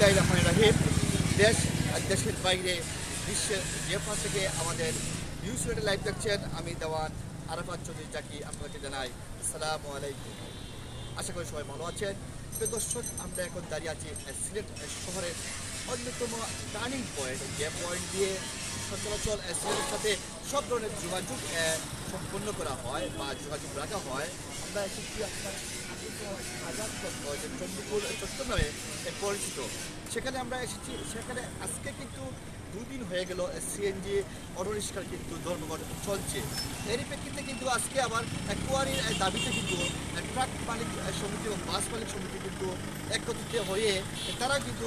বিসমিল্লাহির রহমানির রহিম। দেশ আর দেশের বাইরে বিশ্বের যে থেকে আমাদের নিউজ রেডে লাইভ দেখছেন আমি দেওয়ান আরাফাত চৌধুরী জাকি আপনাকে জানাই আসসালামু আলাইকুম। আশা করি সবাই ভালো আছেন। তো দর্শক আমরা এখন দাঁড়িয়ে আছি সিলেট শহরের অন্যতম টার্নিং পয়েন্ট যে পয়েন্ট দিয়ে সচরাচর আহ, সিলেটের সাথে সব ধরনের যোগাযোগ সম্পন্ন করা হয় বা যোগাযোগ রাখা হয়। আমরা এসেছি আপনার চন্দ্রপুর আহ, পরিচিত সেখানে আমরা এসেছি সেখানে আজকে কিন্তু দুদিন হয়ে গেল সিএনজি অটোরিক্সার কিন্তু ধর্মঘট চলছে এরই প্রেক্ষিতে কিন্তু আজকে আবার আহ, দাবিতে কিন্তু ট্রাক মালিক সমিতি এবং বাস মালিক সমিতি কিন্তু একত্রিত হয়ে তারা কিন্তু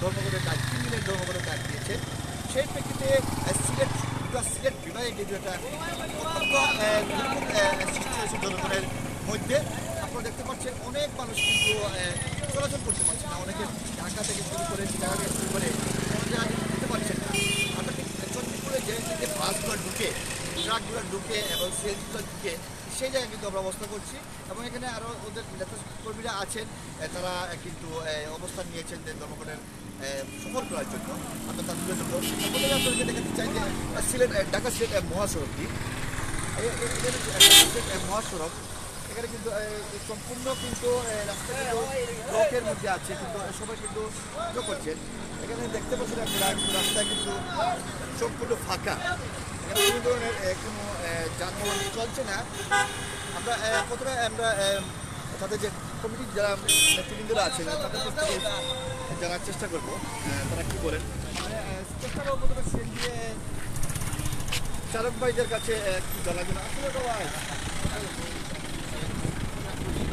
ধর্মঘটের ডাক তিন দিনের ধর্মঘটের ডাক দিয়েছে সেই প্রেক্ষিতে সিলেট সিলেট বিভাগে কিন্তু একটা অত্যন্ত সৃষ্টি হয়েছে জনগণের মধ্যে আপনারা দেখতে পাচ্ছেন অনেক মানুষ কিন্তু চলাচল করতে পারছে না। অনেকে ঢাকা থেকে শুরু করে ঢাকা থেকে শুরু করে জায়গায় পারছেন না। ঠিক চন্ডীপুরে যে যে বাসগুলো ঢুকে ট্রাকগুলো ঢুকে এবং সিএনজিগুলো ঢুকে সেই জায়গায় কিন্তু আমরা অবস্থা করছি। এবং এখানে আরও ওদের নেতা কর্মীরা আছেন তারা কিন্তু অবস্থান নিয়েছেন আহ, সফল করার জন্য। আমরা ধরবো প্রথমে আপনাদেরকে দেখাতে চাই যে সিলেট ঢাকা সিলেট মহাসড়কটি। মহাসড়ক এখানে কিন্তু সম্পূর্ণ কিন্তু রাস্তা কিন্তু মধ্যে আছে, কিন্তু সবাই কিন্তু করছেন এখানে দেখতে পাচ্ছেন আপনারা কিন্তু সম্পূর্ণ ফাঁকা। কোনো ধরনের কোনো যানবাহন চলছে না। আমরা প্রথমে আমরা তাদের যে কমিটির যারা নেতৃবৃন্দরা আছেন, তাদের কাছ জানার চেষ্টা করব। তারা কী বলেন? চেষ্টা করব প্রথমে সিএনজি চালক ভাইদের কাছে একটু জন্য আসলে তো ভাই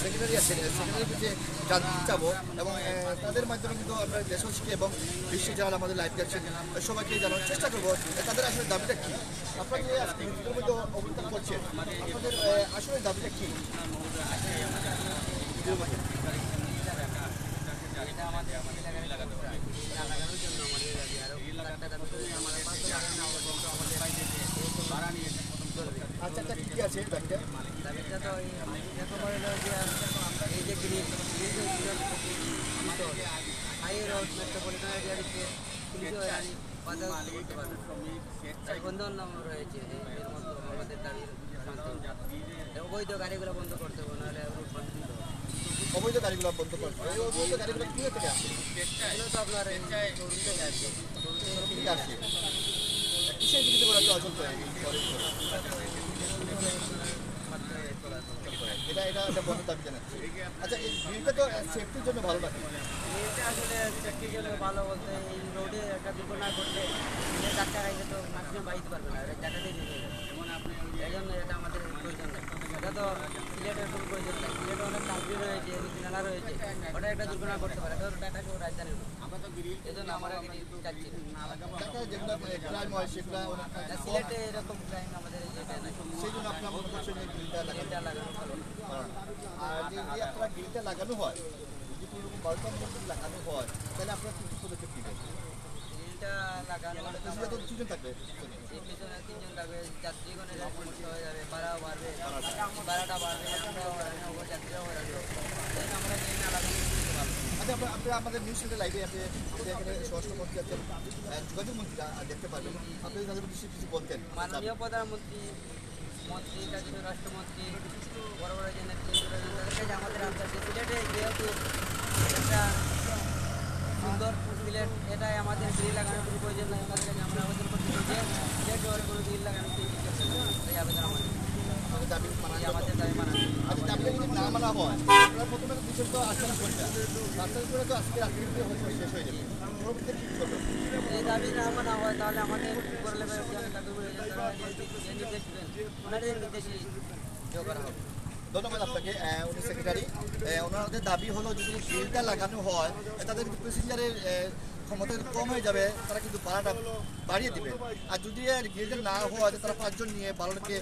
সমিতির আছে সেক্রেটারি যে চাবো, এবং তাদের মাধ্যমে কিন্তু আমরা দেশবাসীকে এবং বিশ্বে যারা আমাদের লাইভ দেখছেন, সবাইকে জানার চেষ্টা করব তাদের আসলে দাবিটা কী? আপনারা যে আজকে মধ্যে অবস্থান করছেন আপনাদের আসলে দাবিটা কী? ভাড়া নিয়ে আচ্ছা কী আছে দাবিটা দাবিটা বলে রয়েছে অবৈধ গাড়িগুলো বন্ধ করতে হবে নাহলে রুট অবৈধ গাড়িগুলো বন্ধ করতে হবে। অবৈধ গাড়িগুলো কী থেকে আসে এগুলো তো আপনার শোরুম থেকে কিসের বিরুদ্ধে করে চলাচল এটা এটা বন্ধ আচ্ছা এই ভিড়টা তো সেফটির জন্য ভালো লাগে এটা আসলে সেফটির জন্য ভালো বলতে এই রোডে একটা দুর্ঘটনা ঘটলে চারটা গাড়ি তো ম্যাক্সিমাম বাইতে পারবে না চারটাতেই নিয়ে যাবে। এই জন্য এটা আমাদের প্রয়োজন। নেই এটা তো সিলেটের কোনো প্রয়োজন নেই। সিলেটে অনেক কালবি রয়েছে নালা রয়েছে। ওটা একটা দুর্ঘটনা করতে পারে টাটা কেউ রাজধানীর আমরা তো এই জন্য আমরা গিরি চাচ্ছি না। ঢাকায় যেগুলো ক্রাইম হয় সেগুলো অনেক না, সিলেটে এরকম ক্রাইম আমাদের সেই জন্য আপনার মনে করছেন এই গ্রিলটা লাগানো। না। আর যে যে আপনার গ্রিলটা লাগানো হয় যদি কোনো রকম মধ্যে লাগানো হয় তাহলে আপনার কি কি পদক্ষেপ নেবেন গ্রিলটা লাগানো হলে দুজন থাকবে। পেছনে তিনজন থাকবে যাত্রীগণের সমস্যা হয়ে যাবে ভাড়াও বাড়বে ভাড়াটা বাড়বে হব যাত্রীরাও জন্য আমরা গ্রিল না লাগানো খুবই ভালো আচ্ছা আপনার আপনি আমাদের নিউজ চ্যানেল লাইভে আপনি এখানে স্বরাষ্ট্রমন্ত্রী আছেন যোগাযোগ মন্ত্রীরা দেখতে পারবেন। আপনি তাদের উদ্দেশ্যে কিছু বলতেন। মাননীয় প্রধানমন্ত্রী মন্ত্রী জাতীয় রাষ্ট্রমন্ত্রী বড় বড় যে নেতৃত্বরা আছেন, আমাদের আনসার সিলেটে যেহেতু একটা সুন্দর সিলেট এটাই আমাদের গ্রিল লাগানোর কোনো প্রয়োজন নাই। কাছে আমরা আবেদন করতে যে সিলেট শহরে কোনো গ্রিল লাগানোর আবেদন আমাদের। আমাদের দাবি মানা দাবিটা যদি না মানা হয় আপনারা প্রথমে তো তো আটটা ঘণ্টা আটটা করে তো আজকে রাত্রি হয়তো শেষ হয়ে যাবে। পরবর্তীতে কী করবেন? এই দাবি না মানা হয় তাহলে আমাদের উপর লেভেল যে দাবি রয়েছে তারা যে যে নির্দেশ দেবেন। ওনাদের নির্দেশই করা হবে। ধন্যবাদ আপনাকে উনি সেক্রেটারি ওনাদের দাবি হলো যদি গ্রিলটা লাগানো হয় তাদের প্যাসেঞ্জারের ক্ষমতা কম হয়ে যাবে, তারা কিন্তু ভাড়াটা বাড়িয়ে দিবে। আর যদি গ্রিলটা না হওয়া হয় তারা পাঁচজন নিয়ে বারোটাকে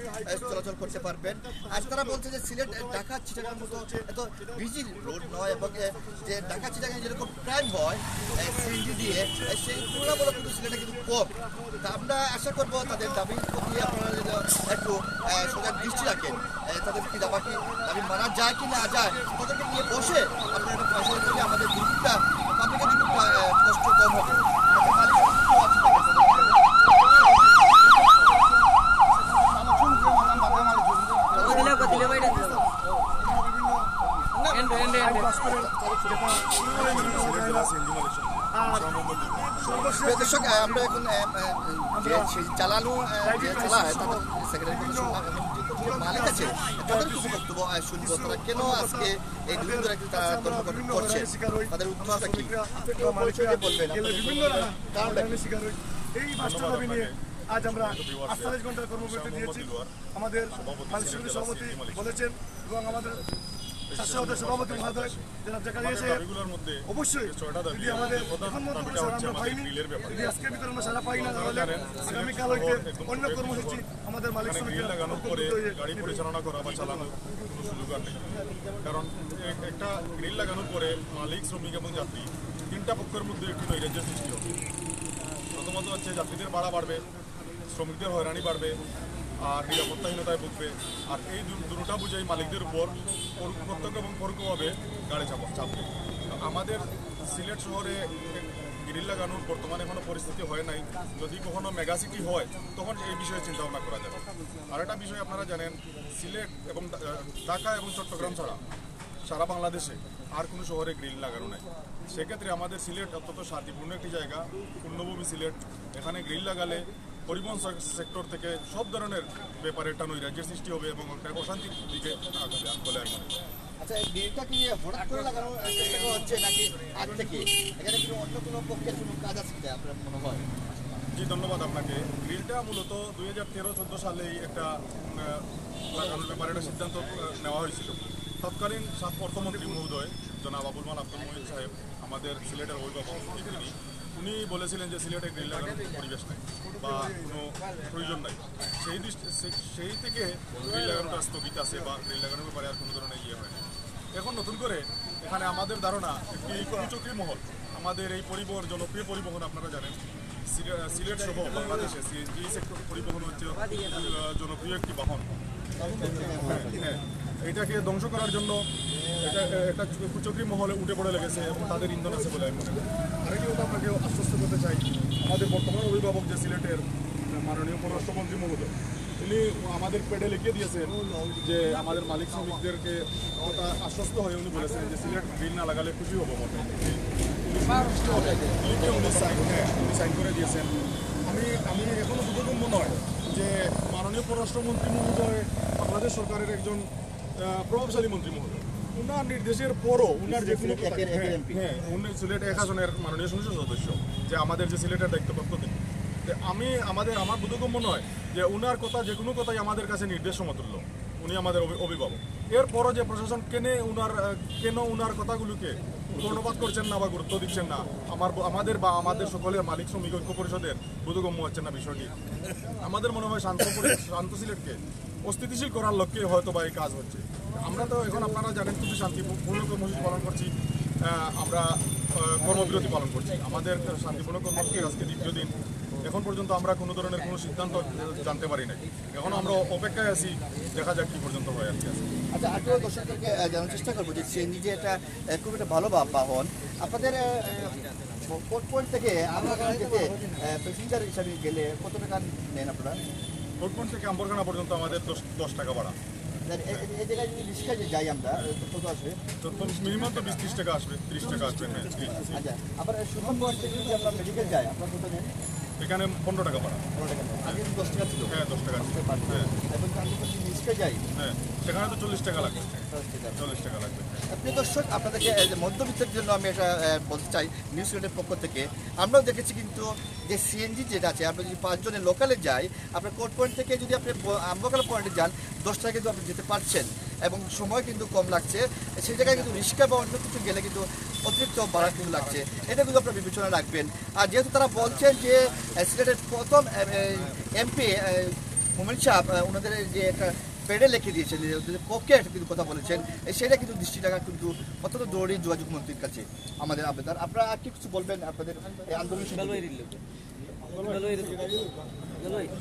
চলাচল করতে পারবেন। আর তারা বলছে যে, সিলেট, ঢাকা চিটাগার মতো এত বিজি রোড নয় এবং যে ঢাকা, চিটাগাং যেরকম ক্রাইম হয় সিএনজি দিয়ে সেই তুলনামূলক কিন্তু সিলেটে কিন্তু কম। তা আমরা আশা করব তাদের দাবি প্রতি আপনারা একটু সজাগ দৃষ্টি রাখেন তাদের কি দাবা দাবি মানা যায় কি না যায়, তাদেরকে নিয়ে বসে আপনারা একটা আমাদের দুর্নীতিটা আহ, কম হবে। আমরা এখন চালানো চালায় তাদের সেক্রেটারি যে মালিক আছে তাদের কিছু বক্তব্য শুনব তারা কেন আজকে এই দুদিন ধরে কিন্তু তারা ধর্মঘট করছে তাদের উদ্দেশ্যটা কি? বলবেন বিভিন্ন শিকার হই এই পাঁচটা নিয়ে আজ আমরা আটচল্লিশ ঘণ্টার কর্মবিরতি দিয়েছি। আমাদের সভাপতি বলেছেন এবং আমাদের সভাপতি মহোদয় সাহেব। মধ্যে অবশ্যই যদি আমাদের আমরা পাইনি যদি আজকের ভিতরে আমরা সারা পাই না তাহলে আগামীকাল হইতে অন্য কর্মসূচি আমাদের মালিক গ্রিল লাগানোর পরে গাড়ি পরিচালনা করা বা চালানোর কোনো সুযোগ আর নেই। কারণ একটা গ্রিল লাগানোর পরে মালিক শ্রমিক এবং যাত্রী তিনটা পক্ষের মধ্যে একটি নৈরাজ্য সৃষ্টি হবে। প্রথমত হচ্ছে যাত্রীদের ভাড়া বাড়বে শ্রমিকদের হয়রানি বাড়বে আর নিরাপত্তাহীনতায় ভুগবে। আর এই দু- দুটোটা বুঝেই মালিকদের উপর পরো- প্রত্যক্ষ এবং পরোক্ষভাবে গাড়ি চাপ চাপবে। আমাদের সিলেট শহরে গ্রিল লাগানোর বর্তমানে এখনও পরিস্থিতি হয় নাই। যদি কখনো মেগাসিটি হয়, তখন এই বিষয়ে চিন্তা ভাবনা করা যাবে। আর একটা বিষয় আপনারা জানেন, সিলেট এবং ঢাকা এবং চট্টগ্রাম ছাড়া সারা বাংলাদেশে আর কোনো শহরে গ্রিল লাগানো নাই। সেক্ষেত্রে আমাদের সিলেট অত্যন্ত শান্তিপূর্ণ একটি জায়গা, পূর্ণভূমি সিলেট। এখানে গ্রিল লাগালে পরিবহন সেক্টর থেকে সব ধরনের ব্যাপারে একটা নৈরাজ্যের সৃষ্টি হবে এবং একটা অশান্তির দিকে আগাবে বলে আমি মনে করি। আচ্ছা এই গ্রিলটা কি হঠাৎ করে লাগানো হচ্ছে নাকি আগ থেকে? এখানে কি অন্য কোনো পক্ষের কোনো কাজ আছে আপনার মনে হয়? জি ধন্যবাদ আপনাকে। গ্রিলটা মূলত দুই হাজার তেরো চোদ্দ সালেই একটা লাগানোর ব্যাপারে একটা সিদ্ধান্ত নেওয়া হয়েছিল। তৎকালীন অর্থমন্ত্রী মহোদয় জনাব আবুল মাল আব্দুল মহিদ সাহেব আমাদের সিলেটের অভিভাবক তিনি উনি বলেছিলেন যে সিলেটে গ্রিল লাগানোর পরিবেশ নাই বা কোনো প্রয়োজন নাই। সেই দৃষ্টি সেই থেকে গ্রিল লাগানোটা স্থগিত আছে বা গ্রিল লাগানোর ব্যাপারে আর কোনো ধরনের ইয়ে হয় এখন নতুন করে এখানে আমাদের ধারণা একটি কুচক্রী মহল, আমাদের এই পরিবহন, জনপ্রিয় পরিবহন আপনারা জানেন। সিলেট সহ বাংলাদেশে সিএনজি সেক্টর পরিবহন হচ্ছে জনপ্রিয় একটি বাহন। হ্যাঁ এটাকে ধ্বংস করার জন্য এটা একটা কুচক্রী মহলে উঠে পড়ে লেগেছে এবং তাদের ইন্ধন আছে বলে আমি মনে করি আরেকটি কথা আপনাকে আশ্বস্ত করতে চাই আমাদের বর্তমান অভিভাবক যে সিলেটের মাননীয় পররাষ্ট্রমন্ত্রী মহোদয় তিনি আমাদের পেডে লিখিয়ে দিয়েছেন যে আমাদের মালিক শ্রমিকদেরকে কথা আশ্বস্ত হয়ে উনি বলেছেন যে সিলেট গ্রিল না লাগালে খুশি হব লিখে উনি সাইন হ্যাঁ উনি সাইন করে দিয়েছেন। আমি আমি এখনও বোধগম্য নয় যে মাননীয় পররাষ্ট্রমন্ত্রী মহোদয় বাংলাদেশ সরকারের একজন প্রভাবশালী মন্ত্রী মহোদয়। উনার নির্দেশের পরও উনার যে কোনো হ্যাঁ, হ্যাঁ উনি সিলেট এক আসনের মাননীয় সংসদ সদস্য যে আমাদের যে সিলেটের দায়িত্বপ্রাপ্ত আমি আমাদের, আমার বোধগম্য নয় যে উনার কথা, যে কোনো কথাই আমাদের কাছে নির্দেশ সমতুল্য। উনি আমাদের অভিভাবক। এরপরও যে প্রশাসন কেনে উনার কেন উনার কথাগুলোকে ধন্যবাদ করছেন না বা গুরুত্ব দিচ্ছেন না, আমার আমাদের বা আমাদের সকলের মালিক, শ্রমিক, ঐক্য পরিষদের বোধগম্য হচ্ছে না বিষয়টি। আমাদের মনে হয় শান্ত শান্ত সিলেটকে অস্থিতিশীল করার লক্ষ্যে হয়তো বা এই কাজ হচ্ছে। আমরা তো এখন আপনারা জানেন খুবই শান্তিপূর্ণ কর্মসূচি পালন করছি আমরা কর্মবিরতি পালন করছি। আমাদের শান্তিপূর্ণ কর্মসূচি আজকে দ্বিতীয় দিন। এখন পর্যন্ত আমরা কোনো ধরনের কোনো সিদ্ধান্ত জানতে পারি নাই। এখন আমরা অপেক্ষায় আছি দেখা যাক কি পর্যন্ত হয় আর কি আচ্ছা আগ্রহ দর্শকদেরকে জানার চেষ্টা করব যে সিএনজি যে এটা আহ, খুব একটা ভালো বাহন। আপনাদের পোর্ট পয়েন্ট থেকে আপনারা যেতে প্যাসেঞ্জার হিসাবে গেলে কত টাকা নেন আপনারা? ভোটপয়েন্ট থেকে আম্বরখানা পর্যন্ত আমাদের দশ দশ টাকা ভাড়া। এ- এই জায়গায় যদি রিক্সা যাই আমরা কত আসবে? মিনিমাম তো বিশ ত্রিশ টাকা আসবে ত্রিশ টাকা আসবে হ্যাঁ। আচ্ছা আবার সুন্দর থেকে যদি আমরা মেডিকেল যাই আপনার কত নেন? এখানে পনেরো টাকা ভাড়া। আগে টাকা ছিল হ্যাঁ দশ টাকা। হ্যাঁ এবং আমি যদি যাই হ্যাঁ সেখানে তো চল্লিশ টাকা লাগবে। চল্লিশ টাকা লাগবে। প্রিয় দর্শক, আপনাদেরকে মধ্যবিত্তের জন্য আমি এটা বলতে চাই নিউজ রেডের পক্ষ থেকে, আমরাও দেখেছি কিন্তু যে সিএনজি যেটা আছে আপনি যদি পাঁচজনের লোকালে যাই, আপনার কোর্ট পয়েন্ট থেকে যদি আপনি আম্বকালা পয়েন্টে যান, দশ টাকা কিন্তু আপনি যেতে পারছেন। এবং সময় কিন্তু কম লাগছে। সেই জায়গায় কিন্তু রিক্সা বা অন্য কিছু গেলে কিন্তু অতিরিক্ত ভাড়া কিন্তু লাগছে। এটা কিন্তু আপনারা বিবেচনা রাখবেন। আর যেহেতু তারা বলছেন যে সিলেটের প্রথম এমপি মোমেন সাহ ওনাদের যে একটা পেডে লিখে দিয়েছেন একটা কিন্তু কথা বলেছেন সেটা কিন্তু দৃষ্টি রাখা কিন্তু অত্যন্ত জরুরি যোগাযোগ মন্ত্রীর কাছে আমাদের আবেদন। আপনারা কি কিছু বলবেন আপনাদের আন্দোলন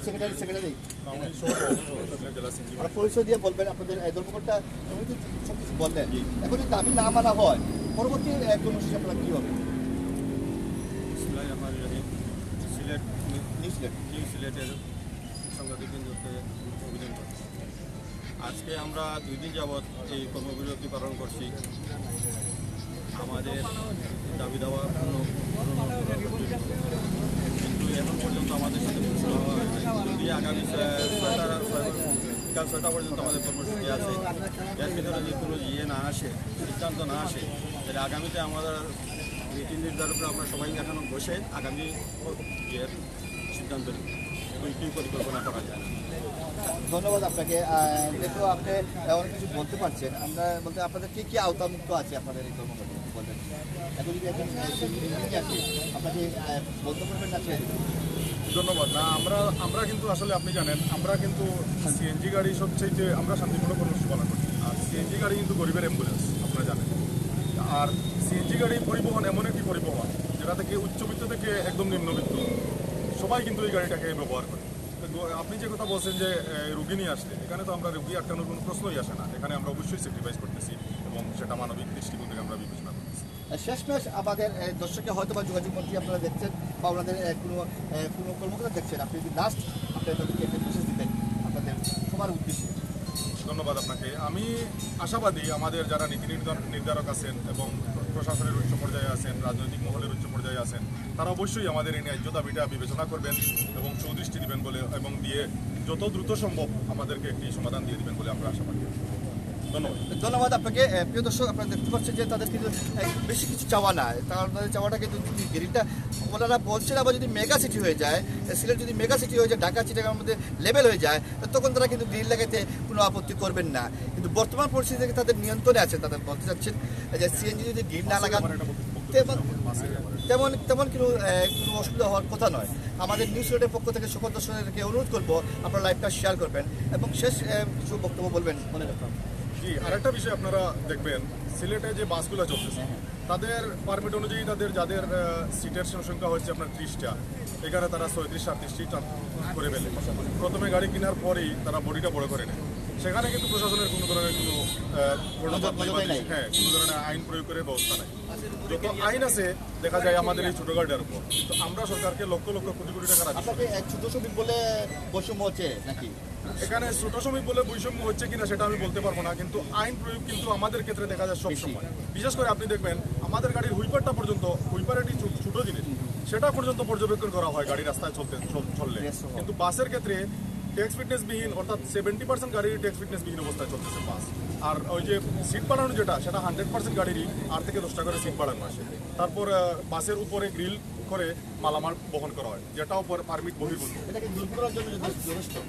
সেক্রেটারি সেক্রেটারি। পরিচয় দিয়ে বলবেন আপনাদের ধর্মঘটটা সব কিছু বললেন। এখন যদি দাবি না মানা হয় পরবর্তী কর্মসূচি আপনারা কী হবে? সিলেট নিউজিল্যান্ড নিউ সিলেটের সাংবাদিকবৃন্দকে অভিযান করছি আজকে আমরা দুই দিন যাবৎ এই কর্মবিরতি পালন করছি। আমাদের দাবি দাওয়া পূর্ণ এখন পর্যন্ত আমাদের সাথে। যদি আগামী ছয়- ছয়টা ছয়টা পর্যন্ত আমাদের কর্মসূচি আছে। এর ভিতরে যদি কোনো ইয়ে না আসে, সিদ্ধান্ত না আসে, তাহলে আগামীতে আমাদের নীতি নির্ধারকরা আমরা সবাই এখনও বসে আগামী ইয়ের সিদ্ধান্ত কী পরিকল্পনা করা যায়। ধন্যবাদ আপনাকে। যেহেতু আপনি অনেক কিছু বলতে পারছেন। আমরা বলতে আপনাদের কি কি আওতামুক্ত আছে আপনাদের এই কর্মকাণ্ডে? ধন্যবাদ। না, আমরা আমরা কিন্তু আসলে আপনি জানেন, আমরা কিন্তু সিএনজি গাড়ি সবচেয়ে আমরা শান্তিপূর্ণ কর্মসূচি পালন করি। আর সিএনজি গাড়ি কিন্তু গরিবের অ্যাম্বুলেন্স আপনারা জানেন। আর সিএনজি গাড়ি পরিবহন এমন একটি পরিবহন, যেটা থেকে উচ্চবিত্ত থেকে একদম নিম্নবিত্ত। সবাই কিন্তু এই গাড়িটাকে ব্যবহার করে। আপনি যে কথা বলছেন যে রুগী নিয়ে আসলে, এখানে তো আমরা রুগী আটকানোর কোনো প্রশ্নই আসে না। এখানে আমরা অবশ্যই স্যাক্রিফাইস করতেছি এবং সেটা মানবিক দৃষ্টিকোণ থেকে আমরা বিবেচনা শেষমেশ আমাদের দর্শককে হয়তো বা যোগাযোগ মন্ত্রী আপনারা দেখছেন বা ওনাদের কোনো কোনো কর্মকর্তা দেখছেন। আপনি যদি লাস্ট আপনাদের তাদেরকে একটা মেসেজ দিবেন আপনাদের সবার উদ্দেশ্যে। ধন্যবাদ আপনাকে। আমি আশাবাদী আমাদের যারা নীতি নির্ধার- নির্ধারক আছেন এবং প্রশাসনের উচ্চ পর্যায়ে আছেন, রাজনৈতিক মহলের উচ্চ পর্যায়ে আছেন, তারা অবশ্যই আমাদের এই ন্যায্য দাবিটা বিবেচনা করবেন এবং সুদৃষ্টি দিবেন বলে, এবং দিয়ে যত দ্রুত সম্ভব আমাদেরকে একটি সমাধান দিয়ে দিবেন বলে আমরা আশাবাদী ধন্যবাদ। আপনাকে। প্রিয় দর্শক আপনারা দেখতে পাচ্ছেন যে তাদের কিন্তু বেশি কিছু চাওয়া না তাদের চাওয়াটা কিন্তু গেরিটা ওনারা বলছেন আবার যদি মেগা সিটি হয়ে যায় সিলেট যদি মেগা সিটি হয়ে যায় ঢাকা চিটাগার মধ্যে লেভেল হয়ে যায় তখন তারা কিন্তু গ্রিল লাগাতে কোনো আপত্তি করবেন না। কিন্তু বর্তমান পরিস্থিতিতে তাদের নিয়ন্ত্রণে আছে তাদের বলতে চাচ্ছেন যে সিএনজি যদি গ্রিল না লাগান তেমন তেমন তেমন কোনো কোনো অসুবিধা হওয়ার কথা নয়। আমাদের নিউজ রোডের পক্ষ থেকে সকল দর্শকদেরকে অনুরোধ করব আপনারা লাইভটা শেয়ার করবেন। এবং শেষ কিছু বক্তব্য বলবেন মনে রাখবেন জি আরেকটা বিষয় আপনারা দেখবেন সিলেটে যে বাসগুলো চলতেছে তাদের পারমিট অনুযায়ী তাদের যাদের সিটের সংখ্যা হচ্ছে আপনার ত্রিশটা এখানে তারা ছয়ত্রিশ সাতত্রিশটি করে ফেলে। প্রথমে গাড়ি কেনার পরেই তারা বডিটা বড় করে নেয়। সেখানে কিন্তু প্রশাসনের কোনো ধরনের কোনো। হ্যাঁ কোনো ধরনের আইন প্রয়োগ করে ব্যবস্থা নেই। যত আইন আছে দেখা যায় আমাদের এই ছোট গাড়িটার উপর। কিন্তু আমরা সরকারকে লক্ষ লক্ষ কোটি কোটি টাকা রাখি ছোট বলে বৈষম্য হচ্ছে নাকি? এখানে ছোট শ্রমিক বলে বৈষম্য হচ্ছে কিনা সেটা আমি বলতে পারব না কিন্তু আইন প্রয়োগ কিন্তু আমাদের ক্ষেত্রে দেখা যায় সব সময়। বিশেষ করে আপনি দেখবেন আমাদের গাড়ির হুইপারটা পর্যন্ত হুইপার একটি ছোট জিনিস সেটা পর্যন্ত পর্যবেক্ষণ করা হয় গাড়ি রাস্তায় চলতে চললে। কিন্তু বাসের ক্ষেত্রে ট্যাক্স ফিটনেস বিহীন অর্থাৎ সেভেন্টি পার্সেন্ট গাড়ির ট্যাক্স ফিটনেস বিহীন অবস্থায় চলতেছে বাস। আর ওই যে সিট বাড়ানো যেটা সেটা হান্ড্রেড পার্সেন্ট গাড়িরই আট থেকে দশটা করে সিট বাড়ানো আসে। তারপর বাসের উপরে গ্রিল করে মালামাল বহন করা হয় যেটাও পারমিট বহির্ভূত।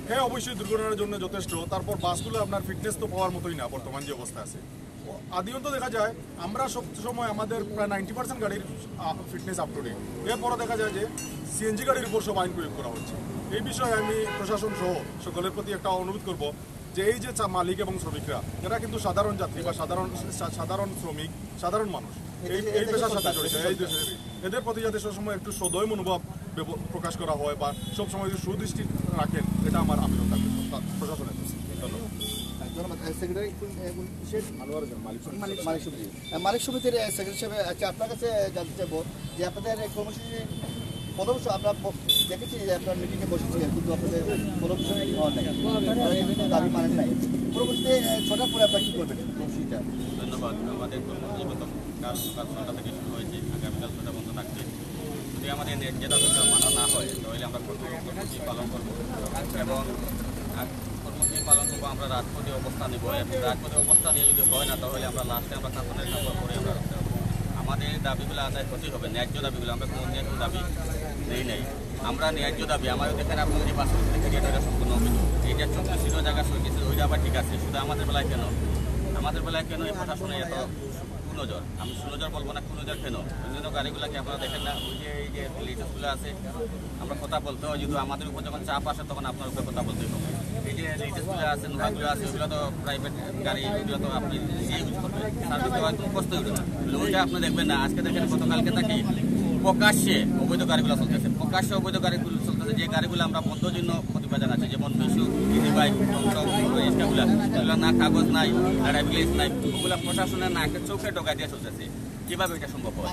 হ্যাঁ অবশ্যই দুর্ঘটনার জন্য যথেষ্ট। তারপর বাসগুলো আপনার ফিটনেস তো পাওয়ার মতোই না বর্তমান যে অবস্থা আছে। আদিয়ন্ত দেখা যায় আমরা সব সময় আমাদের প্রায় নাইনটি পার্সেন্ট গাড়ির ফিটনেস আপ টু ডেট এরপরও দেখা যায় যে সিএনজি গাড়ির উপর সব আইন প্রয়োগ করা হচ্ছে। এই বিষয়ে আমি প্রশাসন সহ সকলের প্রতি একটা অনুরোধ করব যে এই যে মালিক এবং শ্রমিকরা এরা কিন্তু সাধারণ যাত্রী বা সাধারণ সাধারণ শ্রমিক সাধারণ মানুষ। এই এই পেশার সাথে জড়িত এই এদের প্রতি যাতে সবসময় একটু সদয় মনোভাব প্রকাশ করা হয় বা সবসময় একটু সুদৃষ্টি রাখেন এটা আমার আবেদন থাকবে প্রশাসনের মালিক সমিতির সেক্রেটারি হিসেবে আচ্ছা আপনার কাছে জানতে চাইব যে আপনাদের কর্মসূচি প্রথম স- আমরা দেখেছি যে আপনার মিটিংয়ে বসেছিলেন কিন্তু আপনাদের বিষয়ে কি হওয়ার নাই। দাবি মানেন নাই। পরবর্তীতে ছটার পরে আপনারা কী করবেন কর্মসূচিটা? ধন্যবাদ। আমাদের কর্মসূচি প্রথম কাল সকাল ছটা থেকে শুরু হয়েছে আগামীকাল ছটা বন্ধ থাকবে যদি আমাদের ন্যায্য দাবিটা মানা না হয়, তাহলে আমরা কর্মসূচি পালন করব। এবং কর্মসূচি পালন করব, আমরা রাজপথে অবস্থান নেব। রাজপথে অবস্থান নিয়ে যদি হয় না, তাহলে আমরা লাস্টে আমরা শাসনের সাপোর্ট করে আমরা রাখতে হবে আমাদের দাবিগুলো আদায় ক্ষতি হবে, ন্যায্য দাবিগুলো। আমরা কোনো ন্যায্য দাবি নেই নেই। আমরা ন্যায্য দাবি আমাদের দেখেন আপনাদের যে বাস থেকে এটা সম্পূর্ণ অভিযোগ এইটা চব্বিশ জায়গা সইতেছে ওইটা আবার ঠিক আছে, শুধু আমাদের বেলায় কেন? আমাদের বেলায় কেন এই প্রশাসনে এত কুনজর আমি সুনজর বলব না কুনজর কেন? অন্যান্য গাড়িগুলোকে আপনারা দেখেন না, ওই যে, এই যে লিটাসগুলো আছে, আমরা কথা বলতে হয় যদি আমাদের উপর যখন চাপ আসে, তখন আপনার উপরে কথা বলতে হবে। এই যে লিটাসগুলো আছে নোহাগুলো আছে, ওগুলো তো প্রাইভেট গাড়ি, ওগুলো তো আপনি নিজেই ইউজ করবেন। সার্ভিস কষ্ট হবে না। ওইটা আপনি দেখবেন না, আজকে দেখেন গতকালকে থাকি প্রকাশ্যে অবৈধ গাড়িগুলো চলতেছে। প্রকাশ্যে অবৈধ গাড়িগুলো চলতেছে যে গাড়িগুলো আমরা বন্ধ জন্য প্রতিবাদ জানাচ্ছি যেমন মিশু ইজি বাইক রিক্সাগুলো এগুলো না কাগজ নাই না ড্রাইভিং নাই, ওগুলো প্রশাসনের নাকে চোখে টোকা দিয়ে চলতেছে। কীভাবে এটা সম্ভব হয়?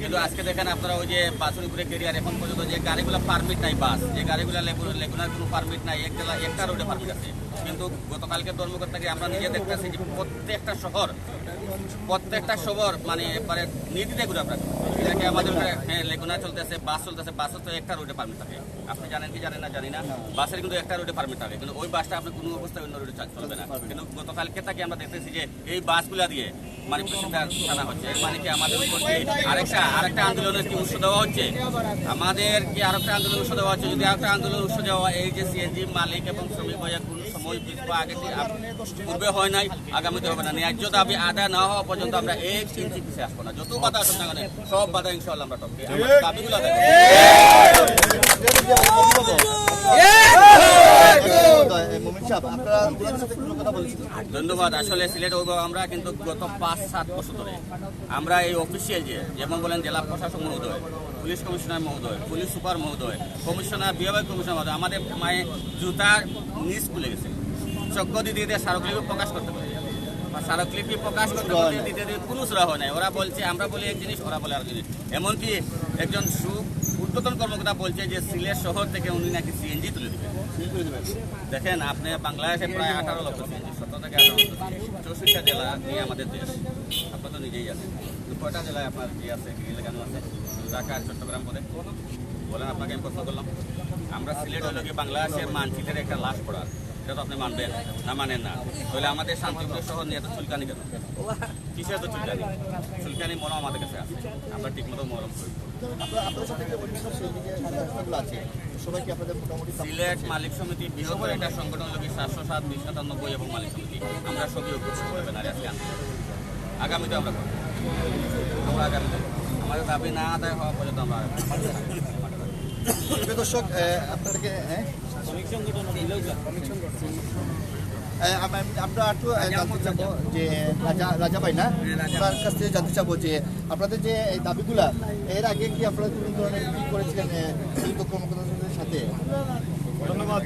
কিন্তু আজকে দেখেন আপনারা ওই যে বাসের উপরে কেরিয়ার, এখন পর্যন্ত যে গাড়িগুলো পারমিট নাই বাস যে গাড়িগুলো লেগুনার কোনো পারমিট নাই, একটা একটা রোডে পারমিট আছে। কিন্তু গতকালকে ধর্মকর্তাকে আমরা নিজে দেখতেছি যে প্রত্যেকটা শহর প্রত্যেকটা শহর মানে এবারে নীতিতে ঘুরে আপনার এটাকে আমাদের হ্যাঁ লেগুনা চলতেছে, বাস চলতেছে বাসও তো একটা রোডে পারমিট থাকে। আপনি জানেন কি জানেন না, জানি না। বাসের কিন্তু একটা রোডে পারমিট থাকে, কিন্তু ওই বাসটা আপনি কোনো অবস্থায় অন্য রোডে চলবে না। কিন্তু গতকালকে থেকে আমরা দেখতেছি যে এই বাসগুলা দিয়ে মানে টানা হচ্ছে। মানে কি আমাদের আরেকটা আরেকটা আন্দোলনের কি উৎস দেওয়া হচ্ছে? আমাদের কি আরেকটা আন্দোলন উৎস দেওয়া হচ্ছে? যদি আরেকটা আন্দোলন উৎস দেওয়া এই যে সিএনজি মালিক এবং শ্রমিক ভাইয়া কোন সময় আগে পূর্বে হয় নাই আগামীতে হবে না। ন্যায্য দাবি আদায় না হওয়া পর্যন্ত আমরা এক ইঞ্চি পিছিয়ে আসব না। যত বাধা আসুক না কেন সব বাধা ইনশাল্লাহ আমরা টপকে দাবিগুলো ধন্যবাদ। আসলে সিলেট অভিভাবক আমরা কিন্তু গত পাঁচ সাত বছর ধরে আমরা এই অফিসিয়াল যে যেমন বলেন জেলা প্রশাসক মহোদয় পুলিশ কমিশনার মহোদয় পুলিশ সুপার মহোদয় কমিশনার বিভাগ কমিশনার মহোদয় আমাদের মায়ে জুতার নিচ খুলে গেছে। চক্র দিদি দিয়ে স্মারকলিপি প্রকাশ করতে পারে। বা স্মারকলিপি প্রকাশ করতে পারে দিতে দিতে কোনো সুরা হয় নাই। ওরা বলছে আমরা বলি এক জিনিস ওরা বলে আর জিনিস। এমনকি একজন সু ঊর্ধ্বতন কর্মকর্তা বলছে যে সিলেট শহর থেকে উনি নাকি সিএনজি তুলে দিবেন। দেখেন আপনি বাংলাদেশে প্রায় আঠারো লক্ষ সিএনজি সতেরো থেকে আঠারো লক্ষ চৌষট্টি জেলা নিয়ে আমাদের দেশ। আপনার তো নিজেই জানেন। কিন্তু কয়টা জেলায় আপনার ইয়ে আছে লাগানো আছে? ঢাকা চট্টগ্রাম পরে বলেন আপনাকে আমি প্রশ্ন করলাম। আমরা সিলেট হলো কি বাংলাদেশের মানচিত্রের একটা লাশ পড়ার? এটা তো আপনি মানবেন। না মানেন না। তাহলে আমাদের শান্তিপুর শহর নিয়ে এত চুলকানি কেন? কিসে এত চুলকানি? চুলকানি মনে আমাদের কাছে আছে। আমরা ঠিকমতো মরম করি। সিলেট মালিক সমিতি বৃহত্তর একটা সংগঠন কি সাতশো সাত দুই সাতানব্বই এবং মালিক সমিতি। আমরা সবই উপস্থিত করবেন আর আজকে আগামীতে আমরা করব। আমরা আগামীতে। আমাদের দাবি না আদায় হওয়া পর্যন্ত আমরা দর্শক আপনাদেরকে হ্যাঁ? আমরা একটু জানতে চাবো যে, রাজা রাজা ভাই না? আপনার কাছ থেকে জানতে চাবো যে, আপনাদের যে দাবিগুলা, এর আগে কি আপনারা কোনো ধরনের কি করেছিলেন যুক্ত কর্মকর্তাদের সাথে? ধন্যবাদ।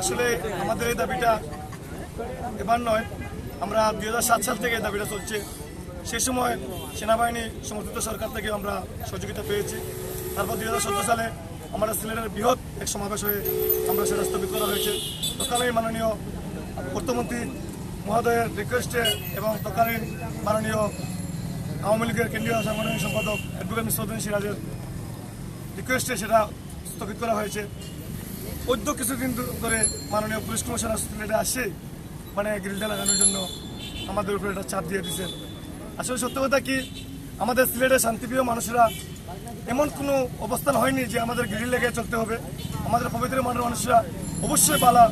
আসলে আমাদের এই দাবিটা এবার নয়। আমরা দুই হাজার সাত সাল থেকে দাবিটা চলছে। সে সময় সেনাবাহিনী, সমর্থিত সরকার থেকে আমরা সহযোগিতা পেয়েছি। তারপর দুই হাজার ষোলো সালে আমরা সিলেটের বৃহৎ এক সমাবেশ হয়ে আমরা সেটা স্থগিত করা হয়েছে। তৎকালীন মাননীয় অর্থমন্ত্রী মহোদয়ের রিকোয়েস্টে এবং তৎকালীন মাননীয় আওয়ামী লীগের কেন্দ্রীয় সাংগঠনিক সম্পাদক অ্যাডভোকেট মিসউদ্দিন সিরাজের রিকোয়েস্টে সেটা স্থগিত করা হয়েছে। অদ্য কিছুদিন ধরে মাননীয় পুলিশ কমিশনার সিলেটে আসে মানে গ্রিলটা লাগানোর জন্য আমাদের উপরে একটা চাপ দিয়ে দিয়েছেন। আসলে সত্য কথা কি? আমাদের সিলেটের শান্তিপ্রিয় মানুষরা এমন কোনো অবস্থান হয়নি যে আমাদের গ্রিল লেগে চলতে হবে। আমাদের পবিত্র মানের মানুষরা অবশ্যই পালা।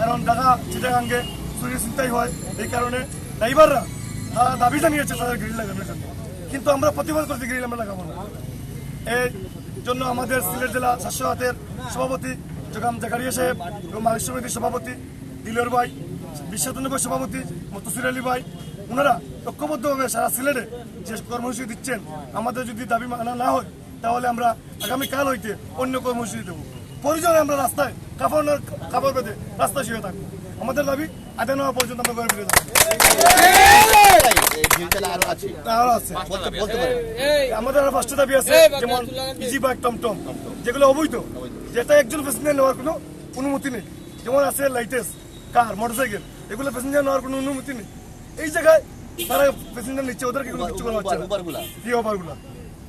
কারণ ঢাকা চিটাগাঙ্গে চুরি চিন্তাই হয়। এই কারণে ড্রাইভাররা তারা দাবি জানিয়েছে তাদের গ্রিল লাগানোর জন্য। কিন্তু আমরা প্রতিবাদ করছি গ্রিল আমরা লাগাবো না। এই জন্য আমাদের সিলেট জেলা স্বাস্থ্য সভাপতি জগাম জাকারিয়া সাহেব এবং মালিক সমিতির সভাপতি দিলের ভাই বিশ্বতনব্বই সভাপতি মতসির আলী ভাই ওনারা ঐক্যবদ্ধভাবে সারা সিলেটে যে কর্মসূচি দিচ্ছেন আমাদের যদি দাবি মানা না হয় তাহলে আমরা আগামী কাল হইতে অন্য কর্মসূচি দেবো। প্রয়োজনে আমরা রাস্তায় কাপড় কাপড় বেঁধে রাস্তায় শুয়ে থাকব। আমাদের দাবি আদায় নেওয়া পর্যন্ত আমরা ঘরে ফিরে আমাদের আরও পাঁচটা দাবি আছে যেমন ইজি বাইক টমটম যেগুলো অবৈধ। যেটা একজন প্যাসেঞ্জার নেওয়ার কোনো অনুমতি নেই। যেমন আছে লাইটেস কার মোটরসাইকেল এগুলো প্যাসেঞ্জার নেওয়ার কোনো অনুমতি নেই। এই জায়গায় তারা প্যাসেঞ্জার নিচ্ছে ওদেরকে কোনো কিছু করা হচ্ছে না। এই ওভারগুলো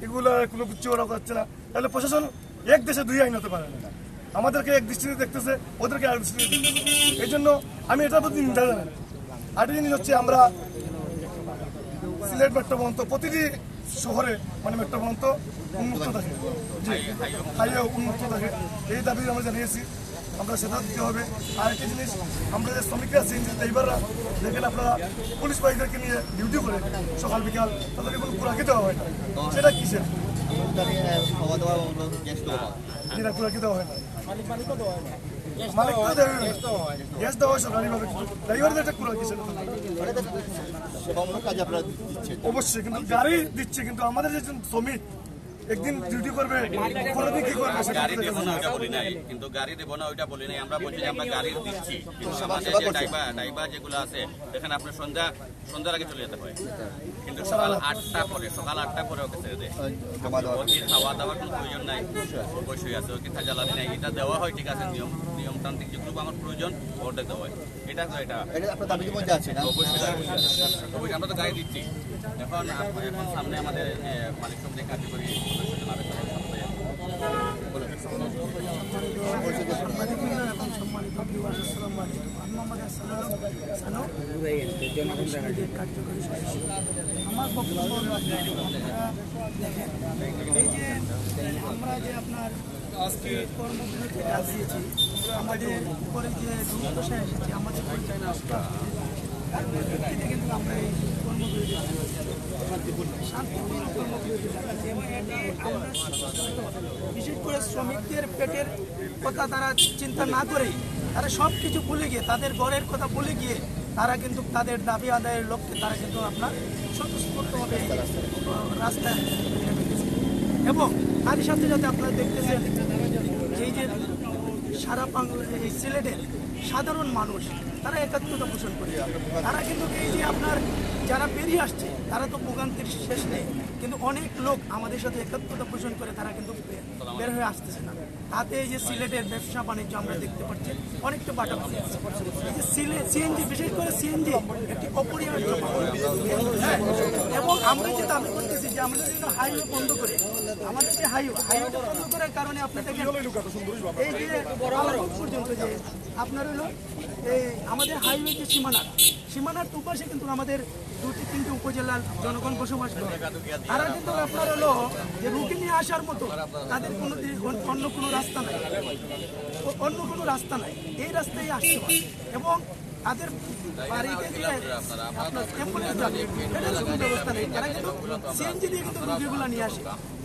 এগুলো কোনো কিছু করা হচ্ছে না। তাহলে প্রশাসন এক দেশে দুই আইন হতে পারে না। আমাদেরকে এক দৃষ্টিতে দেখতেছে ওদেরকে আর দৃষ্টিতে এই জন্য আমি এটার প্রতি নিন্দা জানাই। আরেকটা জিনিস হচ্ছে আমরা সিলেট মেট্রো পর্যন্ত প্রতিটি শহরে মানে মেট্রো পর্যন্ত উন্মুক্ত থাকে। হাইওয়ে উন্মুক্ত থাকে। এই দাবি আমরা জানিয়েছি। আমরা সেটা দিতে হবে আর একটা জিনিস আমরা যে শ্রমিকরা সিএনজি ড্রাইভাররা দেখেন আপনারা পুলিশ বাহিনীদেরকে নিয়ে ডিউটি করে সকাল বিকাল তাদেরকে কোনো কুড়াকে দেওয়া হয় না সেটা কিসের হয় দেওয়া হয় কিসের অবশ্যই কিন্তু গাড়ি দিচ্ছে কিন্তু আমাদের যে শ্রমিক একদিন ডিউটি করবে পরের কি করবে গাড়ি দেবো না। ওইটা বলি নাই। কিন্তু গাড়ি দেবো না ওইটা বলি নাই। আমরা বলছি যে আমরা গাড়ি দিচ্ছি। কিন্তু আমাদের যে ড্রাইভার ড্রাইভার যেগুলো আছে এখানে আপনার সন্ধ্যা সন্ধ্যার আগে চলে যেতে হয়। কিন্তু সকাল আটটা পরে সকাল আটটা পরে ওকে ছেড়ে দেয়। খাওয়া দাওয়ার কোনো প্রয়োজন নাই। অবশ্যই আছে ওর কি জ্বালানি নাই। এটা দেওয়া হয় ঠিক আছে নিয়ম নিয়মতান্ত্রিক যেগুলো আমার প্রয়োজন ওটা দেওয়া হয়। এটা তো এটা অবশ্যই আমরা তো গাড়ি দিচ্ছি। এখন এখন সামনে আমাদের মালিক সমিতি কার্যকরী আমার বক্তব্য দেখেন এই যে আমরা যে আপনার আজকে কর্মবিরতি আসিয়েছি আমাদের উপরে যে আমাদের পরিচয় কিন্তু আমরা এই বিশেষ করে শ্রমিকদের পেটের কথা তারা চিন্তা না করেই তারা সব কিছু ভুলে গিয়ে, তাদের গড়ের কথা ভুলে গিয়ে তারা কিন্তু তাদের দাবি আদায়ের লক্ষ্যে তারা কিন্তু আপনার স্বতঃস্ফূর্তভাবে রাস্তায় এবং তারই সাথে সাথে আপনারা দেখতেছেন এই যে সারা বাংলা এই সিলেটের সাধারণ মানুষ, তারা একাত্মতা পোষণ করে। তারা কিন্তু এই যে আপনার যারা বেরিয়ে আসছে তারা তো ভোগান্তির শেষ নেই। কিন্তু অনেক লোক আমাদের সাথে একাত্মতা পোষণ করে তারা কিন্তু বের হয়ে আসতেছে না। তাতে এই যে সিলেটের ব্যবসা বাণিজ্য আমরা দেখতে পাচ্ছি অনেকটা বাটা এই যে সিলেট সিএনজি বিশেষ করে সিএনজি একটি অপরিহার্য এবং আমরা যে দাবি করতেছি যে আমরা যদি হাইওয়ে বন্ধ করে আমাদের যে হাইওয়ে হাইওয়েটা বন্ধ করার কারণে আপনি দেখেন এই যে পর্যন্ত যে আপনার হলো এই আমাদের হাইওয়ে যে সীমানা সীমানার দুপাশে কিন্তু আমাদের দুটি তিনটি উপজেলার জনগণ বসবাস করে। তারা কিন্তু আপনার হলো যে রুগী নিয়ে আসার মতো তাদের কোনো অন্য কোনো রাস্তা নাই। অন্য কোনো রাস্তা নাই। এই রাস্তায় আসতে এবং তাদের বাড়িতে গিয়ে আপনার অ্যাম্বুলেন্স যাবে এটার কোনো ব্যবস্থা নেই। তারা কিন্তু সিএনজি দিয়ে কিন্তু রোগীগুলো নিয়ে আসে।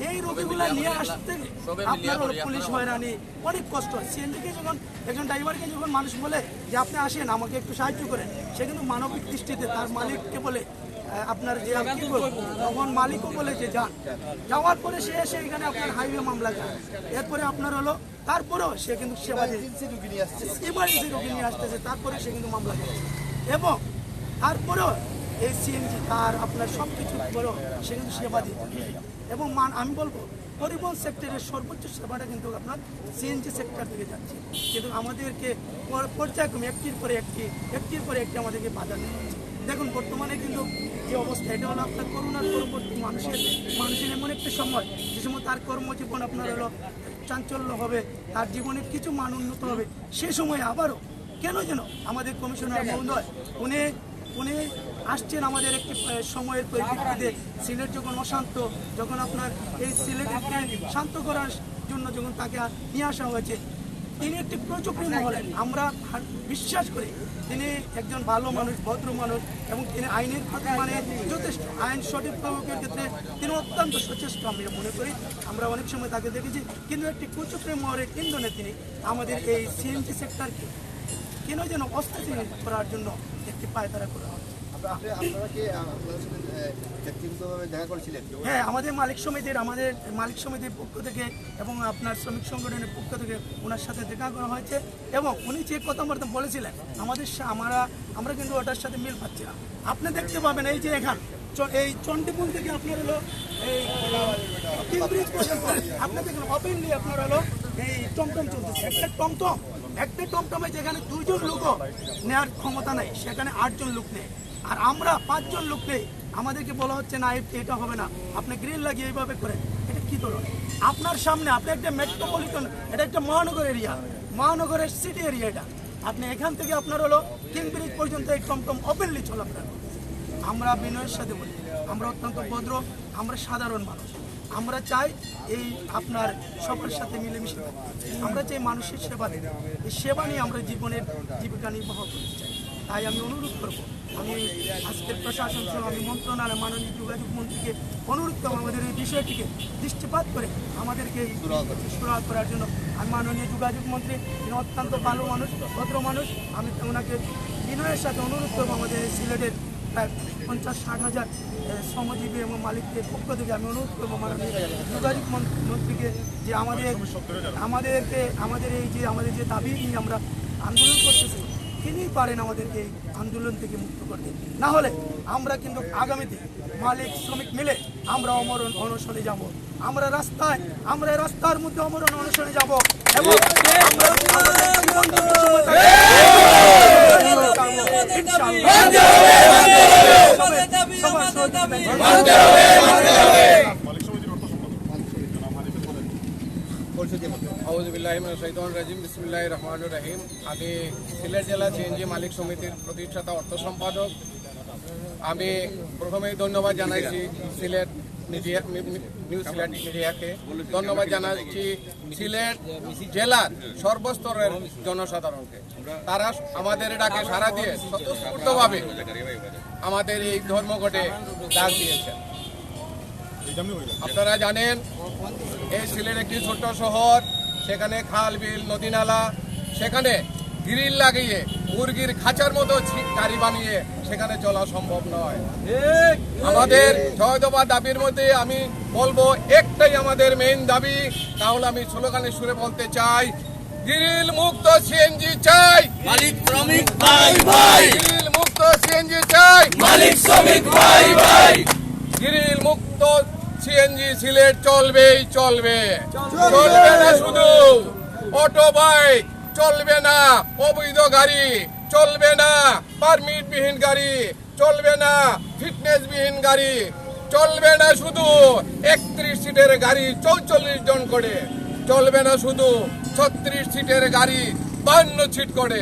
এই রোগীগুলো নিয়ে আসতে আপনার পুলিশ হয়রানি, অনেক কষ্ট হয়। সিএনজিকে যখন, একজন ড্রাইভারকে যখন মানুষ বলে যে, আপনি আসেন, আমাকে একটু সাহায্য করেন, সে কিন্তু মানবিক দৃষ্টিতে তার মালিককে বলে আপনার যে আমি কি বলব তখন মালিকও বলে যে যান। যাওয়ার পরে সে এসে এখানে আপনার হাইওয়ে মামলা যায় এরপরে আপনার হলো তারপরেও সে কিন্তু সেবা দিয়ে রুগী নিয়ে ইমার্জেন্সি রোগী নিয়ে আসতেছে তারপরে সে কিন্তু মামলা করেছে এবং তারপরেও এই সিএনজি তার আপনার সব কিছু পরেও সে কিন্তু সেবা দিতে এবং মান আমি বলব পরিবহন সেক্টরের সর্বোচ্চ সেবাটা কিন্তু আপনার সিএনজি সেক্টর থেকে যাচ্ছে। কিন্তু আমাদেরকে পর- পর্যায়ক্রমে একটির পরে একটি একটির পরে একটি আমাদেরকে বাধা দেওয়া হচ্ছে। দেখুন বর্তমানে কিন্তু যে অবস্থা, এটা হলো আপনার করোনার পরবর্তী মানুষের মানুষের এমন একটা সময়, যে সময় তার কর্মজীবন আপনার হলো চাঞ্চল্য হবে, তার জীবনে কিছু মান উন্নত হবে, সে সময় আবারও, কেন যেন আমাদের কমিশনার মহোদয়, উনি উনি আসছেন আমাদের একটি সময়ের পরিপ্রেক্ষিতে, সিলেট যখন অশান্ত, যখন আপনার এই সিলেটকে শান্ত করার জন্য যখন তাকে নিয়ে আসা হয়েছে তিনি একটি প্রচুর মহলেন আমরা বিশ্বাস করি তিনি একজন ভালো মানুষ, ভদ্র মানুষ এবং তিনি আইনের প্রতি মানে যথেষ্ট আইন সঠিক প্রয়োগের ক্ষেত্রে তিনি অত্যন্ত সচেষ্ট আমি মনে করি। আমরা অনেক সময় তাকে দেখেছি। কিন্তু একটি কুচক্রে মহলের ইন্ধনে তিনি আমাদের এই সিএনজি সেক্টরকে কেন যেন অস্থিতিশীল করার জন্য একটি পায়তারা করা হয় আপনারা আপনারা হ্যাঁ আমাদের মালিক সমিতির, আমাদের মালিক সমিতির পক্ষ থেকে এবং আপনার শ্রমিক সংগঠনের পক্ষ থেকে ওনার সাথে দেখা করা হয়েছে এবং উনি যে কথা কথাবার্তা বলেছিলেন, আমাদের আমরা আমরা কিন্তু ওটার সাথে মিল পাচ্ছি না আপনি দেখতে পাবেন এই যে এখান এই চন্ডিপুল থেকে আপনার হলো এই ব্রিজ পর্যন্ত আপনি দেখুন ওপেনলি আপনার হলো এই টমটম চলতেছে। একটা টমটম। একটা টমটমে যেখানে দুইজন লোকও নেওয়ার ক্ষমতা নাই, সেখানে আটজন লোক নেই। আর আমরা পাঁচজন লোক নেই, আমাদেরকে বলা হচ্ছে না এটা হবে না। আপনি গ্রিল লাগিয়ে এইভাবে করেন, এটা কি ধরুন আপনার সামনে, আপনি একটা মেট্রোপলিটন এটা একটা মহানগর এরিয়া মহানগরের সিটি এরিয়া এটা। আপনি এখান থেকে আপনার হলো কিং ব্রিজ পর্যন্ত এই টমটম ওপেনলি করতেছে। আমরা বিনয়ের সাথে বলি, আমরা অত্যন্ত ভদ্র, আমরা সাধারণ মানুষ। আমরা চাই এই আপনার সবার সাথে মিলেমিশে। আমরা চাই মানুষের সেবা দিতে এই সেবা নিয়ে আমরা জীবনের জীবিকা নির্বাহ করতে চাই। তাই আমি অনুরোধ করব আমি আজকের প্রশাসন সহ আমি মন্ত্রণালয় মাননীয় যোগাযোগ মন্ত্রীকে অনুরোধ করব আমাদের এই বিষয়টিকে দৃষ্টিপাত করে আমাদেরকে সুরাহা করার জন্য। আমি মাননীয় যোগাযোগ মন্ত্রী তিনি অত্যন্ত ভালো মানুষ ভদ্র মানুষ। আমি ওনাকে বিনয়ের সাথে অনুরোধ করব আমাদের এই সিলেটের পঞ্চাশ, ষাট হাজার শ্রমজীবী এবং মালিকদের পক্ষ থেকে আমি অনুরোধ করব মাননীয় যোগাযোগ মন্ত্রীকে যে আমাদের, আমাদেরকে, আমাদের এই যে, আমাদের যে দাবি নিয়ে আমরা আন্দোলন করতেছি, তিনি পারেন আমাদেরকে এই আন্দোলন থেকে মুক্ত করতে। না হলে আমরা কিন্তু আগামীতে মালিক, শ্রমিক মিলে আমরা অমরণ অনশনে যাব। আমরা রাস্তায়, আমরা রাস্তার মধ্যে অমরণ অনশনে যাব। এবং রহিম আমি সিলেট জেলা সিএনজি মালিক সমিতির প্রতিষ্ঠাতা অর্থ সম্পাদক আমি প্রথমেই ধন্যবাদ জানাইছি সিলেট মিডিয়া সিলেট মিডিয়াকে ধন্যবাদ জানাচ্ছি সিলেট জেলার সর্বস্তরের জনসাধারণকে। তারা আমাদের ডাকে সারা দিয়ে স্বতঃস্ফূর্তভাবে আমাদের এই ধর্মঘটে ডাক দিয়েছেন। আপনারা জানেন, এই সিলেট একটি ছোট্ট শহর, সেখানে খাল, বিল নদী নালা সেখানে গ্রিল লাগিয়ে মুরগির খাঁচার মতো গাড়ি বানিয়ে সেখানে চলা সম্ভব নয়। আমাদের ছয় দফা দাবির মধ্যে আমি বলব একটাই আমাদের মেইন দাবি। তাহলে আমি স্লোগানের সুরে বলতে চাই গ্রিল মুক্ত সিএনজি চাই। মালিক শ্রমিক ভাই ভাই। গ্রিল মুক্ত সিএনজি চাই। মালিক শ্রমিক ভাই ভাই। গ্রিল মুক্ত সিএনজি সিলেট চলবেই চলবে। চলবে না শুধু অটো বাইক চলবে না। অবৈধ গাড়ি চলবে না। পারমিট বিহীন গাড়ি চলবে না। ফিটনেস বিহীন গাড়ি চলবে না শুধু। একত্রিশ সিটের গাড়ি চৌচল্লিশ জন করে। চলবে না শুধু। ছত্রিশ সিটের গাড়ি বান্ন সিট করে।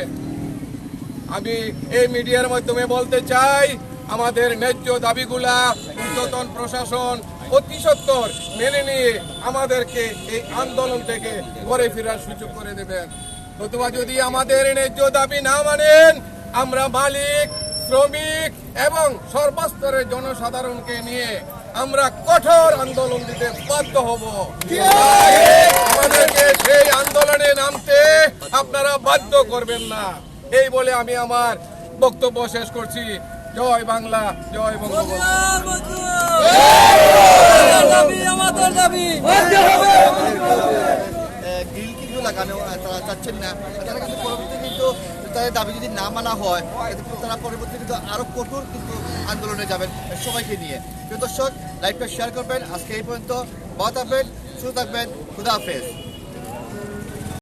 আমি এই মিডিয়ার মাধ্যমে বলতে চাই, আমাদের ন্যায্য দাবিগুলা ঊর্ধ্বতন প্রশাসন অতি সত্তর মেনে নিয়ে আমাদেরকে এই আন্দোলন থেকে ঘরে ফেরার সুযোগ করে দেবেন। নতুবা যদি আমাদের ন্যায্য দাবি না মানেন, আমরা মালিক, শ্রমিক এবং সর্বস্তরের জনসাধারণকে নিয়ে আমরা কঠোর আন্দোলন দিতে বাধ্য হব। আমাদেরকে সেই আন্দোলনে নামতে আপনারা বাধ্য করবেন না। এই বলে আমি আমার বক্তব্য শেষ করছি। জয় বাংলা, জয় বঙ্গবন্ধু। লাগানো গানে তারা চাচ্ছেন না। তারা কিন্তু পরবর্তী কিন্তু তাদের দাবি যদি না মানা হয় তারা পরবর্তী কিন্তু আরও কঠোর কিন্তু আন্দোলনে যাবেন সবাইকে নিয়ে। প্রিয় দর্শক, লাইভটা শেয়ার করবেন। আজকে এই পর্যন্ত। ভালো থাকবেন, সুস্থ থাকবেন। খুদা হাফেজ।